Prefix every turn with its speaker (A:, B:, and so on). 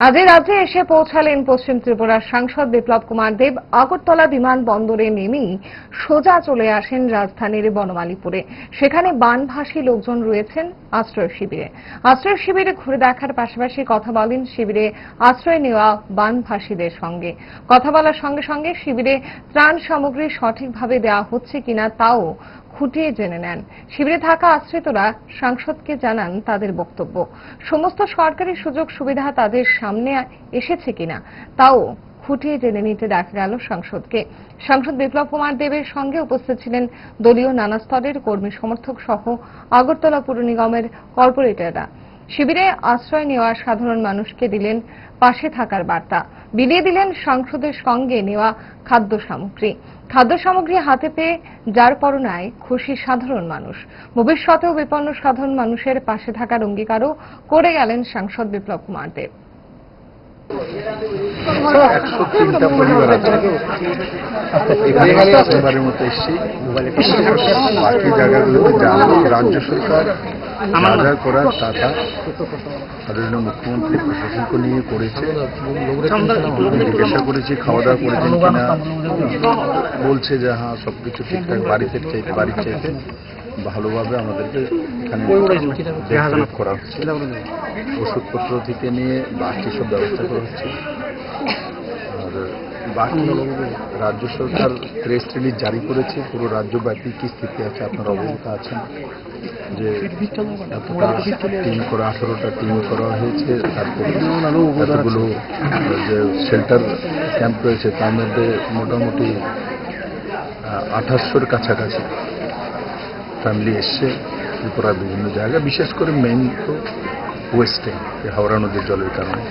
A: আজই রাজ্যে এসে পৌঁছালেন পশ্চিম ত্রিপুরার সাংসদ বিপ্লব কুমার দেব। আগরতলা বিমানবন্দরে নেমেই সোজা চলে আসেন রাজধানীর বনমালীপুরে। সেখানে বানভাসী লোকজন রয়েছেন আশ্রয় শিবিরে। আশ্রয় শিবিরে ঘুরে দেখার পাশাপাশি কথা বলেন শিবিরে আশ্রয় নেওয়া বানভাসীদের সঙ্গে। কথা বলার সঙ্গে সঙ্গে শিবিরে ত্রাণ সামগ্রী সঠিকভাবে দেওয়া হচ্ছে কিনা তাও খুঁটিয়ে জেনে নেন। শিবিরে থাকা আশ্রিতরা সাংসদকে জানান তাদের বক্তব্য। সমস্ত সরকারি সুযোগ সুবিধা তাদের সামনে এসেছে কিনা, তাও খুঁটিয়ে জেনে নিতে দেখা গেল সাংসদকে। সাংসদ বিপ্লব কুমার দেবের সঙ্গে উপস্থিত ছিলেন দলীয় নানা স্তরের কর্মী সমর্থক সহ আগরতলা পুর নিগমের কর্পোরেটররা। শিবিরে আশ্রয় নেওয়া সাধারণ মানুষকে দিলেন পাশে থাকার বার্তা। বিলিয়ে দিলেন সাংসদের সঙ্গে নেওয়া খাদ্য সামগ্রী। খাদ্য সামগ্রী হাতে পেয়ে যার পরনায় খুশি সাধারণ মানুষ। ভবিষ্যতেও বিপন্ন সাধারণ মানুষের পাশে থাকার অঙ্গীকারও করে গেলেন সাংসদ বিপ্লব কুমার দেব।
B: রাজ্য সরকার যা যা করার টাকা আদরণীয় মুখ্যমন্ত্রী প্রশাসনকে নিয়ে করেছে। জিজ্ঞাসা করেছি খাওয়া দাওয়া করেছেন কিনা? বলছে যে হ্যাঁ সবকিছু ঠিকঠাক বাড়িতে চাইতে বাড়ির চাইতে ভালোভাবে আমাদেরকে এখানে করা হচ্ছে। ওষুধপত্র থেকে নিয়ে বাকি সব ব্যবস্থা করা হচ্ছে। আর বাকি রাজ্য সরকার প্রেস রিলিজ জারি করেছে পুরো রাজ্যব্যাপী কি স্থিতি আছে আপনার অবগত আছেন? যে টিম করা আঠারোটা টিম করা হয়েছে তারপরে এতগুলো যে শেল্টার ক্যাম্প রয়েছে তার মধ্যে মোটামুটি আঠাশশোর কাছাকাছি ফ্যামিলি এসছে ত্রিপুরার বিভিন্ন জায়গা বিশেষ করে মেইন তো ওয়েস্টে হাওড়া নদীর জলের কারণে।